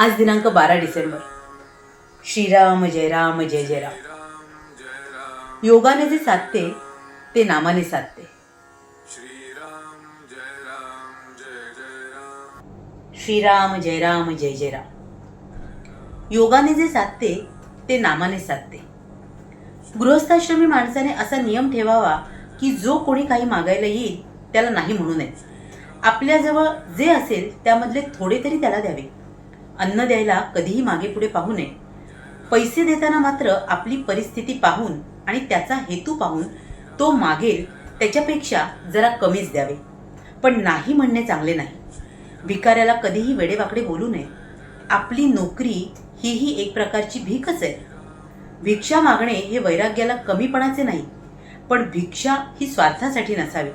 आज दिनांक बारा डिसेंबर. श्रीराम जय राम जय जय राम. योगाने जे साधते ते नामाने साधते. श्रीराम जय जय राम श्रीराम जय राम जय जय राम. योगाने जे साधते ते नामाने साधते. गृहस्थाश्रमी माणसाने असा नियम ठेवावा की जो कोणी काही मागायला येईल त्याला नाही म्हणू नये. आपल्याजवळ जे असेल त्यामधले थोडे तरी त्याला द्यावे. अन्न द्यायला कधीही मागे पुढे पाहू नये. पैसे देताना मात्र आपली परिस्थिती पाहून आणि त्याचा हेतू पाहून तो मागेल त्याच्यापेक्षा जरा कमीच द्यावे. पण नाही म्हणणे चांगले नाही. भिकाऱ्याला कधीही वेडेवाकडे बोलू नये. आपली नोकरी ही ही एक प्रकारची भीकच आहे. भिक्षा मागणे हे वैराग्याला कमीपणाचे नाही पण भिक्षा ही स्वार्थासाठी नसावी.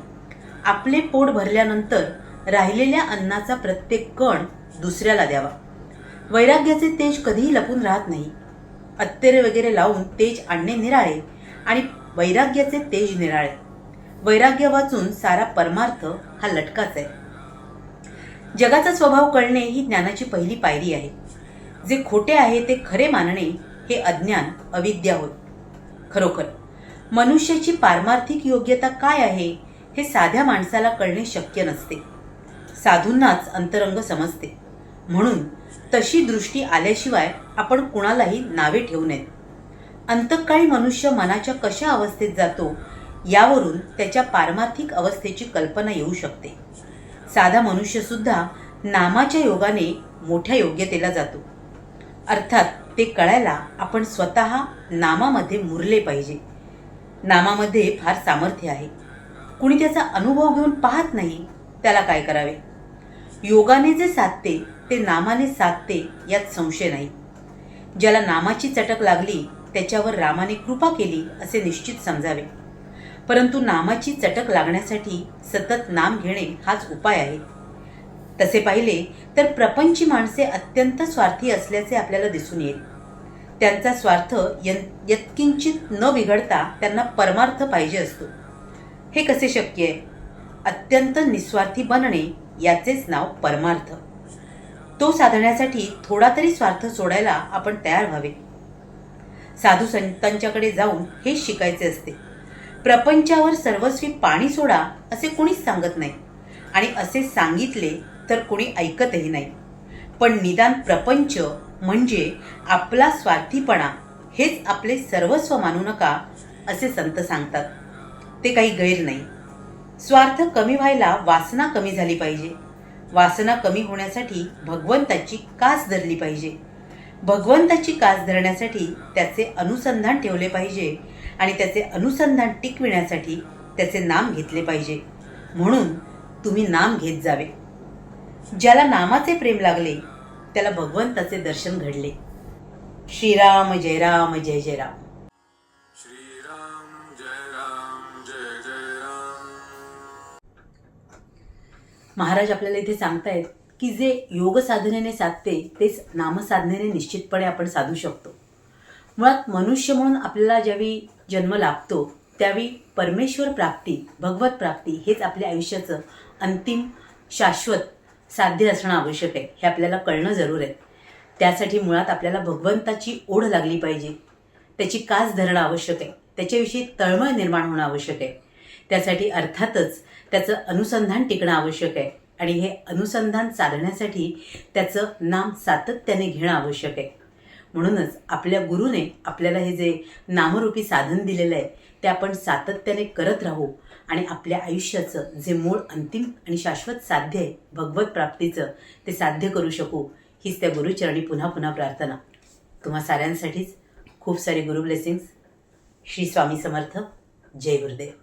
आपले पोट भरल्यानंतर राहिलेल्या अन्नाचा प्रत्येक कण दुसऱ्याला द्यावा. वैराग्याचे तेज कधीही लपून राहत नाही. अत्तेरे वगैरे लावून तेज आणणे निराळे आणि वैराग्याचे तेज निराळे. वैराग्य वाचून सारा परमार्थ हा लटकाच आहे. जगाचा स्वभाव कळणे ही ज्ञानाची पहिली पायरी आहे. जे खोटे आहे ते खरे मानणे हे अज्ञान अविद्या होय. खरोखर मनुष्याची पारमार्थिक योग्यता काय आहे हे साध्या माणसाला कळणे शक्य नसते. साधूंनाच अंतरंग समजते. म्हणून तशी दृष्टी आल्याशिवाय आपण कुणालाही नावे ठेवू नयेत. अंतकाळी मनुष्य मनाच्या कशा अवस्थेत जातो यावरून त्याच्या पारमार्थिक अवस्थेची कल्पना येऊ शकते. साधा मनुष्यसुद्धा नामाच्या योगाने मोठ्या योग्यतेला जातो. अर्थात ते कळायला आपण स्वतः नामामध्ये मुरले पाहिजे. नामामध्ये फार सामर्थ्य आहे. कुणी त्याचा अनुभव घेऊन पाहत नाही त्याला काय करावे? योगाने जे साधते ते नामाने साधते यात संशय नाही. ज्याला नामाची चटक लागली त्याच्यावर रामाने कृपा केली असे निश्चित समजावे. परंतु नामाची चटक लागण्यासाठी सतत नाम घेणे हाच उपाय आहे. तसे पाहिले तर प्रपंची माणसे अत्यंत स्वार्थी असल्याचे आपल्याला दिसून येईल. त्यांचा स्वार्थ यत्किंचित न बिघडता त्यांना परमार्थ पाहिजे असतो. हे कसे शक्य आहे? अत्यंत निस्वार्थी बनणे याचेच नाव परमार्थ. तो साधण्यासाठी थोडा तरी स्वार्थ सोडायला आपण तयार व्हावे. साधू संतांच्याकडे जाऊन हेच शिकायचे असते. प्रपंचावर सर्वस्वी पाणी सोडा असे कुणीच सांगत नाही. आणि असे सांगितले तर कुणी ऐकतही नाही. पण निदान प्रपंच म्हणजे आपला स्वार्थीपणा हेच आपले सर्वस्व मानू नका असे संत सांगतात. ते काही गैर नाही. स्वार्थ कमी व्हायला वासना कमी झाली पाहिजे. वासना कमी होण्यासाठी भगवंताची कास धरली पाहिजे. भगवंताची कास धरण्यासाठी त्याचे अनुसंधान ठेवले पाहिजे आणि त्याचे अनुसंधान टिकविण्यासाठी त्याचे नाम घेतले पाहिजे. म्हणून तुम्ही नाम घेत जावे. ज्याला नामाचे प्रेम लागले त्याला भगवंताचे दर्शन घडले. श्रीराम जय राम जय जय राम. महाराज आपल्याला इथे सांगतायत की जे योग साधनेने साधते तेच नामसाधनेने निश्चितपणे आपण साधू शकतो. मुळात मनुष्य म्हणून आपल्याला ज्यावेळी जन्म लाभतो त्यावेळी परमेश्वर प्राप्ती भगवत प्राप्ती हेच आपल्या आयुष्याचं अंतिम शाश्वत साध्य असणं आवश्यक आहे हे आपल्याला कळणं जरूर आहे. त्यासाठी मुळात आपल्याला भगवंताची ओढ लागली पाहिजे. त्याची कास धरणं आवश्यक आहे. त्याच्याविषयी तळमळ निर्माण होणं आवश्यक आहे. त्यासाठी अर्थातच त्याचं अनुसंधान टिकणं आवश्यक आहे. आणि हे अनुसंधान साधण्यासाठी त्याचं नाम सातत्याने घेणं आवश्यक आहे. म्हणूनच आपल्या गुरुने आपल्याला हे जे नामरूपी साधन दिलेलं आहे ते आपण सातत्याने करत राहू आणि आपल्या आयुष्याचं जे मूळ अंतिम आणि शाश्वत साध्य आहे भगवत प्राप्तीचं ते साध्य करू शकू हीच त्या गुरुचरणी पुन्हा पुन्हा प्रार्थना. तुम्हा साऱ्यांसाठीच खूप सारे गुरु ब्लेसिंग्स. श्री स्वामी समर्थ. जय गुरुदेव.